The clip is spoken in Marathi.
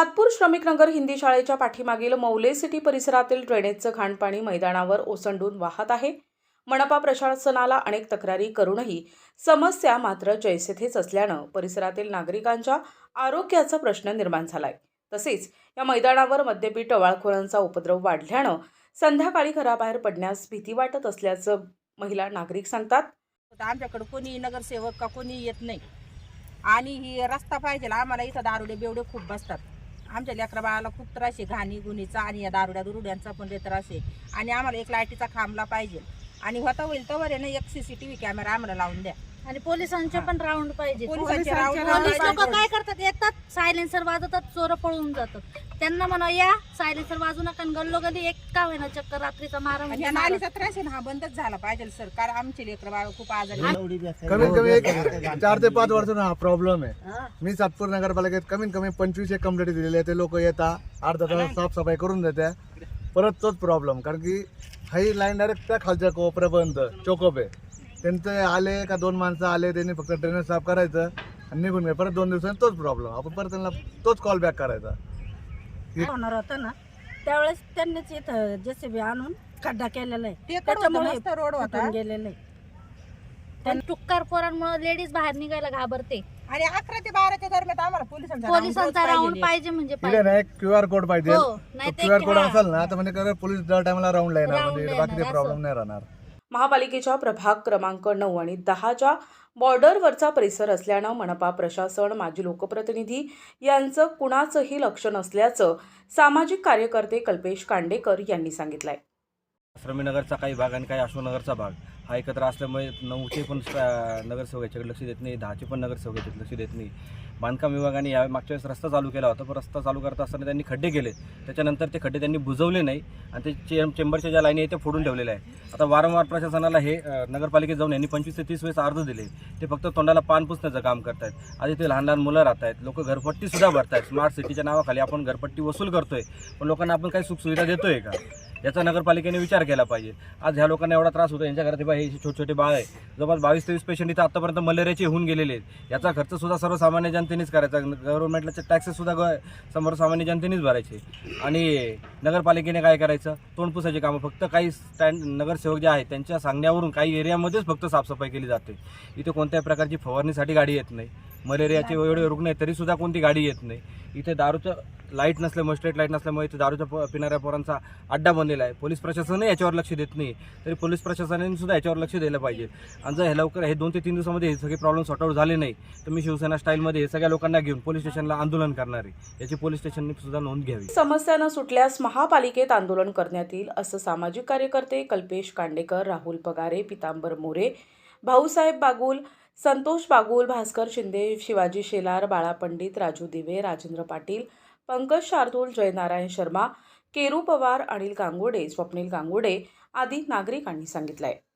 सातपूर श्रमिकनगर हिंदी शाळेच्या पाठीमागील मौले सिटी परिसरातील ड्रेनेजचं घाणपाणी मैदानावर ओसंडून वाहत आहे. मनपा प्रशासनाला अनेक तक्रारी करूनही समस्या मात्र जैसेथेच असल्यानं परिसरातील नागरिकांच्या आरोग्याचा प्रश्न निर्माण झालाय. तसेच या मैदानावर मद्यपी टवाळखोरांचा उपद्रव वाढल्यानं संध्याकाळी घराबाहेर पडण्यास भीती वाटत असल्याचं महिला नागरिक सांगतात. आमच्याकडे कोणी नगरसेवक का कोणी येत नाही. आणि ही रस्ता पाहिजे आम्हाला इथं दारुडे बेवडे खूप बसतात. आमच्या लेकरा बाळाला खूप त्रास आहे घाणी गुणीचा आणि या दारुड्या दुरुड्यांचा पण लय त्रास आहे. आणि आम्हाला एक लाईटीचा खांबला पाहिजे. आणि होता होईल तर आहे ना एक सीसीटीव्ही कॅमेरा आम्हाला लावून द्या. आणि पोलिसांचे पण राऊंड पाहिजे पोलिसांचे round पोलीस लोक. काय करतात? येतात सायलेन्सर वाजवतात चोर पळून जातात. त्यांना म्हणा या सायलेन्सर वाजू नका आणि गल्लोगल्ली एक का होईना चक्कर रात्रीचा मारा आणि म्हणजे या मारा. नालीचा त्रास आहे ना हा बंदच झाला पाहिजे सर. कारण आमचे लेकर बाळ खूप आजारी. कमीत कमी एक चार ते पाच वर्ष हा प्रॉब्लेम आहे. मी सातपूर नगरपालिकेत कमीत कमी पंचवीस एक कंप्लेंट दिलेली आहे. ते लोक येतात अर्धा तास साफसफाई करून देत्या. परत तोच प्रॉब्लेम कारण की हाही लाईन डायरेक्ट त्या खालच्या कोपऱ्यापर्यंत चोकप. आहे त्यांचे आले का दोन माणसं आले त्यांनी फक्त ड्रेनेज साफ करायचं आणि निघून गेले. परत दोन दिवसांनी तोच प्रॉब्लेम आपण परत त्यांना तोच कॉल बॅक करायचा. होणार होतं ना त्यावेळेस त्यांनीच इथं जेसीबी आणून खड्डा केलेला आहे. त्याच्यामुळे रोड होता. फुटून गेलेलं आहे. पण टुक्कार पोरांमुळे लेडीज बाहेर निघायला घाबरते. आणि अकरा ते बाराच्या दरम्यान आम्हाला पोलिसांचा round पोलिसांचा राऊंड पाहिजे. पाहिजे म्हणजे पाहिजे ना एक क्यू आर कोड पाहिजे. हो नाही क्यू आर कोड असेल ना तर म्हणजे कसं पोलीस दर टायमाला राऊंडला येणार Round म्हणजे येणार, बाकीचे असं. प्रॉब्लेम नाही राहणार. महापालिकेच्या प्रभाग क्रमांक नऊ आणि दहाच्या बॉर्डरवरचा परिसर असल्यानं मनपा प्रशासन माजी लोकप्रतिनिधी यांचं कुणाचंही लक्ष नसल्याचं सामाजिक कार्यकर्ते कल्पेश कांडेकर यांनी सांगितलंय. श्रमीनगरचा काही भाग आणि काही अशोकनगरचा भाग. हा एकत्र असल्यामुळे नऊचे पण नगरसेवक याच्याकडे लक्ष देत नाही दहाचे पण नगरसेवक याच्याकडे लक्ष देत नाही. बांधकाम विभागाने या मागच्या वेळेस रस्ता चालू केला होता पण रस्ता चालू करत असताना त्यांनी खड्डे केले त्याच्यानंतर ते खड्डे त्यांनी बुजवले नाही आणि ते चे चेंबरच्या ज्या लाईनी आहेत त्या फोडून ठेवलेल्या आहे आता वारंवार प्रशासनाला हे नगरपालिकेत जाऊन यांनी पंचवीस ते तीस वेळेस अर्ज दिले. ते फक्त तोंडाला पान पुसण्याचं काम करतायत. आधी ते लहान लहान मुलं राहत आहेत लोक घरपट्टीसुद्धा भरतायत. स्मार्ट सिटीच्या नावाखाली आपण घरपट्टी वसूल करतोय. पण लोकांना आपण काही सुखसुविधा देतोय का? याचा नगरपालिकेने विचार केला पाहिजे. आज ह्या लोकांना एवढा त्रास होतो यांच्या घरात हे हे छोटे छोटे बाळ आहे. जवळपास बावीस तेवीस पेशंट इथं आतापर्यंत मलेरियाचे होऊन गेलेले आहेत. याचा खर्च सुद्धा सर्वसामान्य जनतेनेच करायचा. गव्हर्नमेंटला टॅक्सेस सुद्धा ग- सर्वसामान्य जनतेनेच भरायचे. आणि नगरपालिकेने काय करायचं? तोंडपुसाची कामं फक्त काही स्टँड नगरसेवक जे आहेत त्यांच्या सांगण्यावरून काही एरियामध्येच फक्त साफसफाई केली जाते. इथे कोणत्याही प्रकारची फवारणीसाठी गाडी येत नाही. मलेरियाचे एवढे रुग्ण आहेत तरीसुद्धा कोणती गाडी येत नाही. इथे दारूचं लाइट नसल्यामुळे स्ट्रीट लाइट नसल्यामुळे इथे दारूच्या प- पिणाऱ्या पोरांचा अड्डा बनलेला आहे. पोलीस प्रशासनही याच्यावर लक्ष देत नाही. तरी पोलीस प्रशासनाने सुद्धा याच्यावर लक्ष द्यायला पाहिजे. आणि जर हे लवकर हे दोन ते तीन दिवसामध्ये हे सगळे प्रॉब्लेम सॉर्ट आउट झाले नाही तर मी शिवसेना स्टाईलमध्ये हे सगळ्या लोकांना घेऊन पोलीस स्टेशनला आंदोलन करणार आहे. याची पोलीस स्टेशनने सुद्धा नोंद घ्यावी. समस्या न सुटल्यास महापालिकेत आंदोलन करण्यात येईल असं सामाजिक कार्यकर्ते कल्पेश कांडेकर राहुल पगारे पितांबर मोरे भाऊसाहेब बागुल संतोष बागुल भास्कर शिंदे शिवाजी शेलार बाळा पंडित राजू दिवे राजेंद्र पाटील पंकज शार्दूल जयनारायण शर्मा केरू पवार अनिल गांगोडे स्वप्नील गांगोडे आदी नागरिकांनी सांगितलं आहे